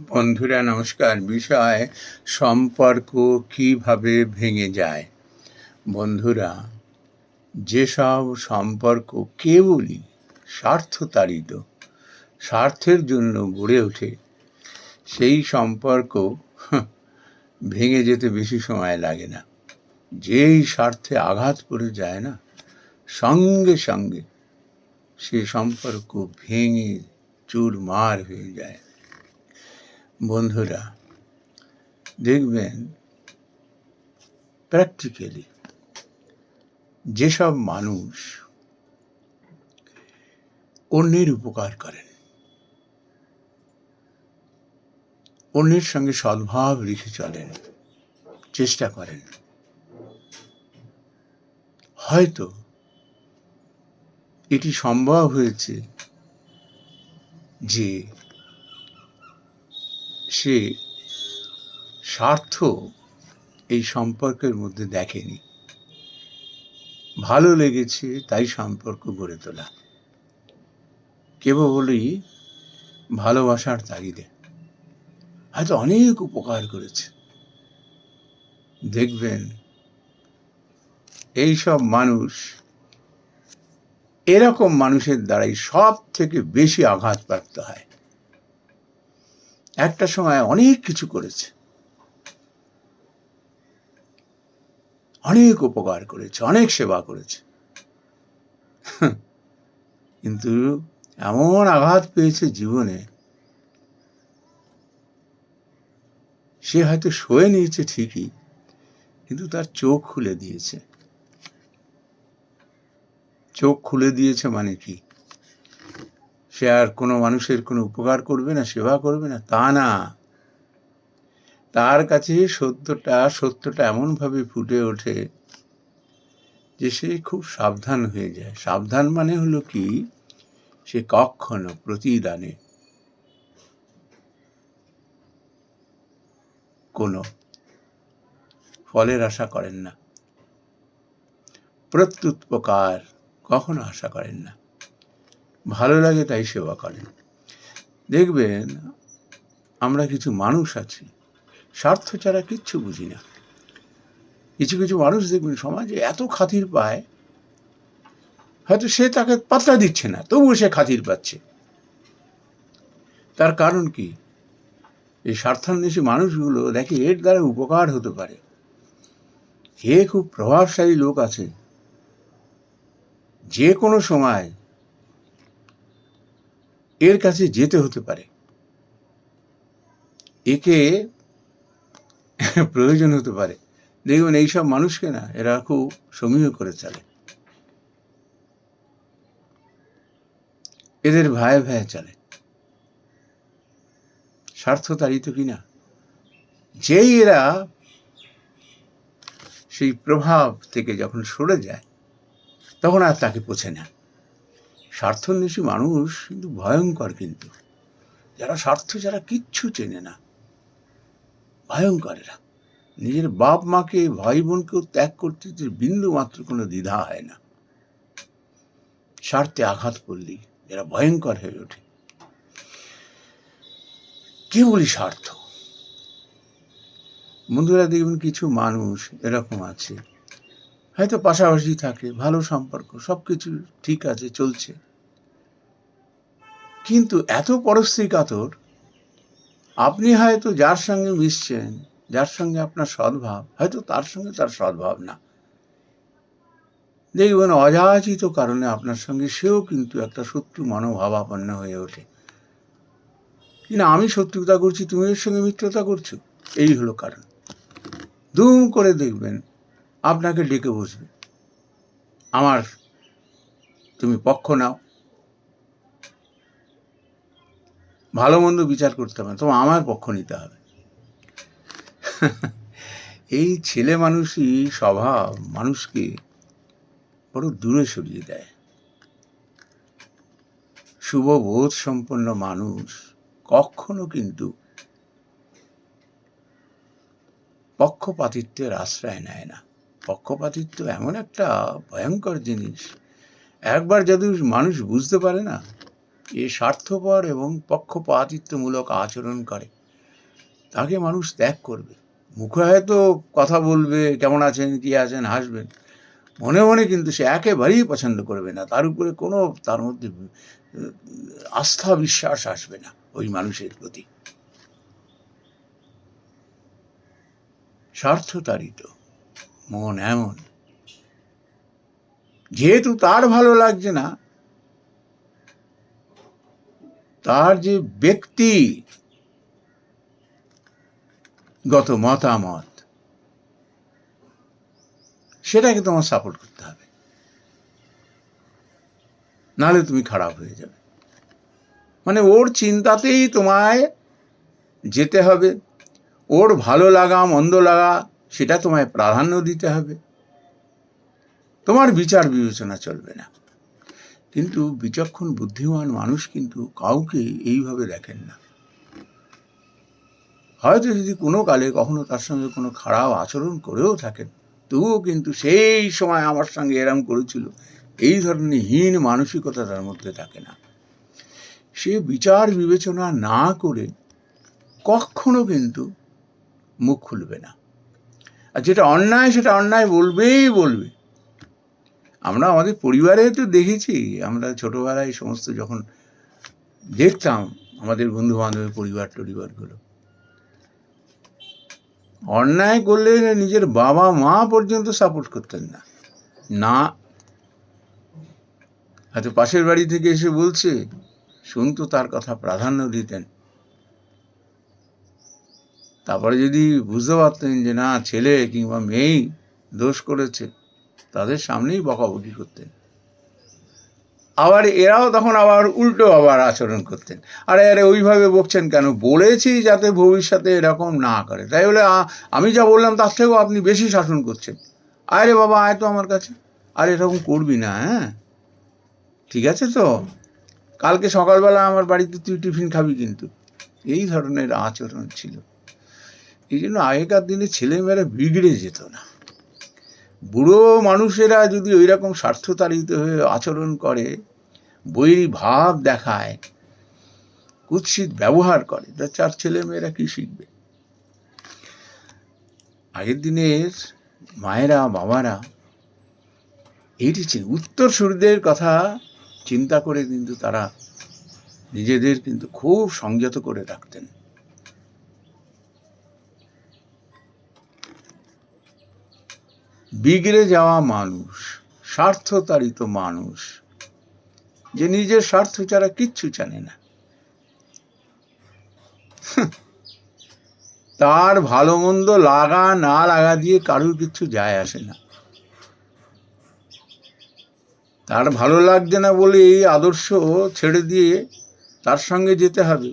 বন্ধুরা নমস্কার। বিষয় সম্পর্ক কীভাবে ভেঙে যায়? বন্ধুরা যেসব সম্পর্ক কেবলই স্বার্থতাড়িত স্বার্থের জন্য গড়ে ওঠে সেই সম্পর্ক হাহ, ভেঙে যেতে বেশি সময় লাগে না। যেই স্বার্থে আঘাত পড়ে যায় না সঙ্গে সঙ্গে সে সম্পর্ক ভেঙে চুরমার হয়ে যায়। বন্ধুরা, দেখবেন প্র্যাকটিক্যালি যেসব মানুষ অন্যের উপকার করেন, অন্যের সঙ্গে সদ্ভাব রেখে চলেন, চেষ্টা করেন, হয়তো এটি সম্ভব হয়েছে যে সে স্বার্থ এই সম্পর্কের মধ্যে দেখেনি। ভালো লেগেছে তাই সম্পর্ক গড়ে তোলা। কেবলই ভালোবাসার তাগিদে। হয়তো অনেক উপকার করেছে। দেখবেন এই সব মানুষ এরকম মানুষের দ্বারাই সব থেকে বেশি আঘাতপ্রাপ্ত হয়। একটা সময় অনেক কিছু করেছে। অনেক উপকার করেছে, অনেক সেবা করেছে। কিন্তু এমন আঘাত পেয়েছে জীবনে, সে হয়তো সয়ে নিয়েছে ঠিকই, কিন্তু তার চোখ খুলে দিয়েছে। চোখ খুলে দিয়েছে মানে কি? সে আর কোনো মানুষের কোনো উপকার করবে না, সেবা করবে না, তা না। তার কাছে সত্যটা সত্যটা এমনভাবে ফুটে ওঠে যে সে খুব সাবধান হয়ে যায়। সাবধান মানে হলো কি? সে কখনো প্রতিদানে কোনো ফলের আশা করেন না। প্রত্যুৎপকার কখনো আশা করেন না। ভালো লাগে তাই সেবা করেন। দেখবেন, আমরা কিছু মানুষ আছি, স্বার্থ ছাড়া কিচ্ছু বুঝি না। কিছু কিছু মানুষ দেখবেন সমাজে এত খাতির পায়, হয়তো সে তাকে পাত্তা দিচ্ছে না, তবুও সে খাতির পাচ্ছে। তার কারণ কি? এই স্বার্থান্বেষী মানুষগুলো দেখে এর দ্বারা উপকার হতে পারে। কে খুব প্রভাবশালী লোক আছে। যে কোনো সময় এর কাছে যেতে হতে পারে। একে প্রয়োজন হতে পারে। দেখবেন এইসব মানুষকে না, এরা খুব সমীহ করে চলে। এদের ভায়ে ভাই চলে। স্বার্থ তাড়িত কিনা? যেই এরা সেই প্রভাব থেকে যখন সরে যায়, তখন আর তাকে পোছে না। স্বার্থন্বেষী মানুষ কিন্তু ভয়ঙ্কর কিন্তু। যারা স্বার্থ যারা কিচ্ছু চেনে না ভয়ঙ্কর এরা নিজের বাপ মাকে, ভাই বোনকেও ত্যাগ করতে বিন্দু মাত্র কোনো দ্বিধা হয় না। স্বার্থে আঘাত করলেই এরা ভয়ঙ্কর হয়ে ওঠে। কে বলি স্বার্থ। বন্ধুরা দেখবেন কিছু মানুষ এরকম আছে। হয়তো পাশাপাশি থাকে, ভালো সম্পর্ক সব কিছু ঠিক আছে, চলছে। কিন্তু এত পরশ্রী কাতর, আপনি হয়তো যার সঙ্গে মিশছেন, যার সঙ্গে আপনার সদ্ভাব, হয়তো তার সঙ্গে তার সদ্ভাব না। দেখবেন অযাচিত কারণে আপনার সঙ্গে সেও কিন্তু একটা শত্রু মনোভাবাপন্ন হয়ে ওঠে। কিনা আমি শত্রুতা করছি, তুমি এর সঙ্গে মিত্রতা করছ, এই হলো কারণ। দুম করে দেখবেন, আপনাকে ডেকে বসবে। আমার, তুমি পক্ষ নাও। ভালো মন্দ বিচার করতে হবে না, তোমার আমার পক্ষ নিতে হবে। এই ছেলে মানুষই স্বভাব মানুষকে বড় দূরে সরিয়ে দেয়। শুভ বোধ সম্পন্ন মানুষ কখনো কিন্তু পক্ষপাতিত্বের আশ্রয় নেয় না। পক্ষপাতিত্ব এমন একটা ভয়ঙ্কর জিনিস। একবার যদি মানুষ বুঝতে পারে না এ স্বার্থপর এবং পক্ষপাতিত্বমূলক আচরণ করে, তাকে মানুষ ত্যাগ করবে। মুখে হয়তো কথা বলবে, কেমন আছেন, কি আছেন, হাসবেন। মনে মনে কিন্তু সে একেবারেই পছন্দ করবে না। তার উপরে কোনো, তার মধ্যে আস্থা বিশ্বাস আসবে না ওই মানুষের প্রতি। স্বার্থতাড়িত, মন এমন। যেহেতু তার ভালো লাগছে না তার যে ব্যক্তি গত মতামত সেটাকে তোমার সাপোর্ট করতে হবে। নাহলে তুমি খারাপ হয়ে যাবে। মানে ওর চিন্তাতেই তোমায় যেতে হবে, ওর ভালো লাগা, মন্দ লাগা, সেটা তোমায় প্রাধান্য দিতে হবে। তোমার বিচার বিবেচনা চলবে না। কিন্তু বিচক্ষণ বুদ্ধিমান মানুষ কিন্তু কাউকে এইভাবে দেখেন না। হয়তো যদি কোনো কালে কখনো তার সঙ্গে কোনো খারাপ আচরণ করেও থাকেন, তবুও কিন্তু সেই সময় আমার সঙ্গে এরম করেছিল। এই ধরনের হীন মানসিকতা তার মধ্যে থাকে না। সে বিচার বিবেচনা না করে কখনো কিন্তু মুখ খুলবে না। আর যেটা অন্যায়, সেটা অন্যায় বলবেই বলবে। আমরা আমাদের পরিবারে তো দেখেছি, আমরা ছোটোবেলায় সমস্ত যখন দেখতাম আমাদের বন্ধু বান্ধবের পরিবার টরিবারগুলো। অন্যায় করলে নিজের বাবা মা পর্যন্ত সাপোর্ট করতেন না। না, হয়তো পাশের বাড়ি থেকে এসে বলছে শুনতো তার কথা প্রাধান্য দিতেন। তারপরে যদি বুঝতে পারতেন যে না, ছেলে কিংবা মেয়েই দোষ করেছে তাদের সামনেই বকাবকি করতেন। আবার এরাও তখন আবার উল্টো আবার আচরণ করতেন। আরে আরে, ওইভাবে বকছেন কেন? বলেছি যাতে ভবিষ্যতে এরকম না করে। তাই বলে আমি যা বললাম তার থেকেও আপনি বেশি শাসন করছেন। আরে বাবা, আয় তো আমার কাছে। আর এরকম করবি না হ্যাঁ? ঠিক আছে তো? কালকে সকালবেলা আমার বাড়িতে তুই টিফিন খাবি কিন্তু। এই ধরনের আচরণ ছিল। এই জন্য আগেকার দিনে ছেলেমেয়েরা বিগড়ে যেত না। বুড়ো মানুষেরা যদি ওই রকম স্বার্থতাড়িত হয়ে আচরণ করে বৈরী ভাব দেখায়, কুৎসিত ব্যবহার করে, তা চার ছেলে মেয়েরা কি শিখবে? আগের দিনের মায়েরা, বাবারা এইটি উত্তর সুরদের কথা চিন্তা করে কিন্তু তারা নিজেদের কিন্তু খুব সংযত করে রাখতেন। বিগড়ে যাওয়া মানুষ, স্বার্থতাড়িত মানুষ, যে নিজের স্বার্থ ছাড়া কিচ্ছু জানে না। তার ভালো মন্দ লাগা না লাগা দিয়ে কারুর কিচ্ছু যায় আসে না। তার ভালো লাগছে না বলে এই আদর্শ ছেড়ে দিয়ে তার সঙ্গে যেতে হবে।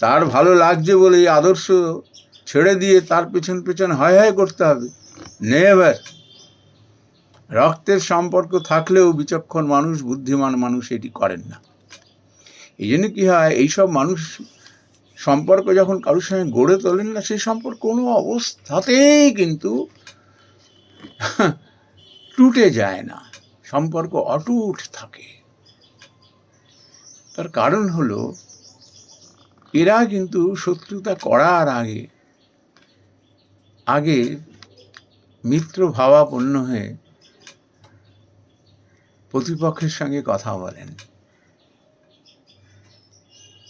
তার ভালো লাগছে বলে এই আদর্শ ছেড়ে দিয়ে তার পেছন পেছন হয় হয় করতে হবে। নেভার। রক্তের সম্পর্ক থাকলেও বিচক্ষণ মানুষ, বুদ্ধিমান মানুষ এটি করেন না। এই জন্য কী হয়, এইসব মানুষ সম্পর্ক যখন কারোর সঙ্গে গড়ে তোলেন না, সেই সম্পর্ক কোনো অবস্থাতেই কিন্তু টুটে যায় না। সম্পর্ক অটুট থাকে। তার কারণ হলো, এরা কিন্তু শত্রুতা করার আগে আগে মিত্র ভাবাপন্ন হয়ে প্রতিপক্ষের সঙ্গে কথা বলেন।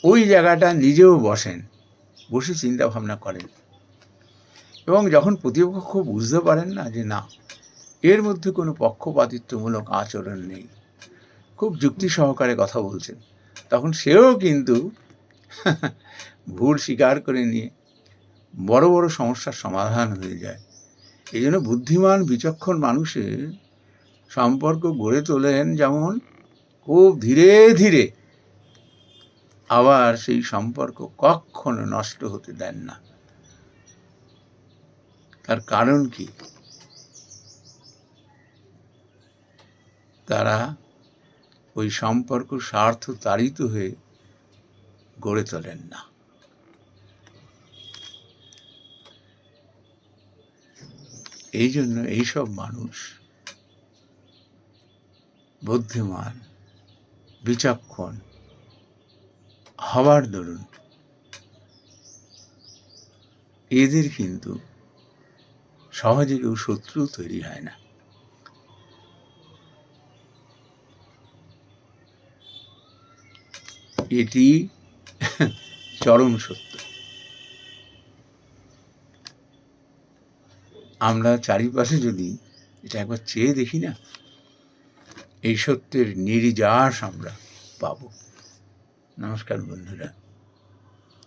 ওই জায়গাটা নিজেও বসেন, বসে চিন্তা ভাবনা করেন। এবং যখন প্রতিপক্ষ বুঝতে পারেন না যে না, এর মধ্যে কোনো পক্ষপাতিত্বমূলক আচরণ নেই, খুব যুক্তি সহকারে কথা বলছেন, তখন সেও কিন্তু ভুল স্বীকার করে নিয়ে বড় বড় সমস্যার সমাধান হয়ে যায়। এই জন্য বুদ্ধিমান, বিচক্ষণ মানুষের সম্পর্ক গড়ে তোলেন যেমন খুব ধীরে ধীরে। আবার সেই সম্পর্ক কখনো নষ্ট হতে দেন না। তার কারণ কি? তারা ওই সম্পর্ক স্বার্থ তাড়িত হয়ে গড়ে তোলেন না। এই জন্য এইসব মানুষ বুদ্ধিমান, বিচক্ষণ হওয়ার দরুন। এদের কিন্তু সহজে কেউ শত্রু তৈরি হয় না। এটি চরম সত্য। আমরা চারিপাশে যদি এটা একবার চেয়ে দেখি না এই সত্যের নির্যাস আমরা পাব। নমস্কার বন্ধুরা।